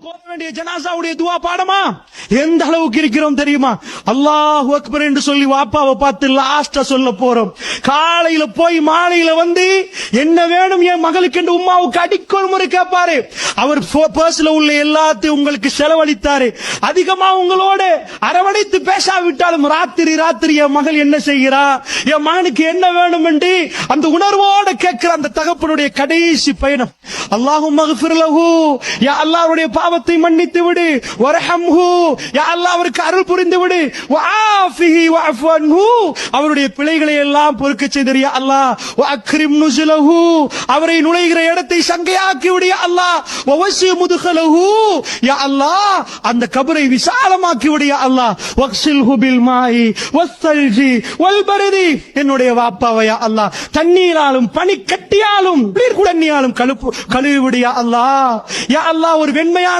போக வேண்டிய ஜனாசாவுடைய துவா பாடமா எந்த அளவுக்கு இருக்கிறோம் தெரியுமா அல்லாஹ் அக்பர் என்று சொல்லி வாப்பாவை பார்த்து லாஸ்டா சொல்ல போறோம். காலையில போய் மாலையில வந்து என்ன வேணும் என் மகளுக்கு என்று உமாவுக்கு அடிக்கொரு முறை கேட்பாரு. அவர் பர்ஸ்ல உள்ள எல்லாத்தையும் உங்களுக்கு செலவழித்தாரு. அதிகமா உங்களோட அரவணைத்து பேசாவிட்டாலும் ராத்திரி ராத்திரி என் மகள் என்ன செய்கிறா? என் மகனுக்கு என்ன வேணும் என்று அந்த உணர்வோட கேட்கிற அந்த தகப்பனுடைய கடைசி பயணம். அல்லாஹும் மகஃபிர்லஹு யா அல்லாஹ்வுடைய பாவத்தை மன்னித்து விடு. வரஹம்ஹு யா அல்லாஹ் அவருக்கு அருள் புரிந்து விடு. அவருடைய பிழைகளை எல்லாம் பொறுக்க செய்தறிய அல்லாஹ். அக்ரிம் நுசுலஹு அவரை நுழைகிற இடத்தை சங்கையாக்கி விடிய யா அல்லாஹ். வவசி முதுகலஹு யா அல்லாஹ் அந்த கபரை விசாலமாக்கி விடிய யா அல்லாஹ். வக்ஸில்ஹு பில் மாயி வஸ்ஸல்ஜி வல் பரதி என்னுடைய வாப்பாவையா அல்லாஹ். தண்ணீராலும் பனிக்கட்டியாலும் குளிர் குடன்னியாலும் கழுப்பு கழுவி விடு யா அல்லாஹ். யா அல்லாஹ் ஒரு வெண்மையான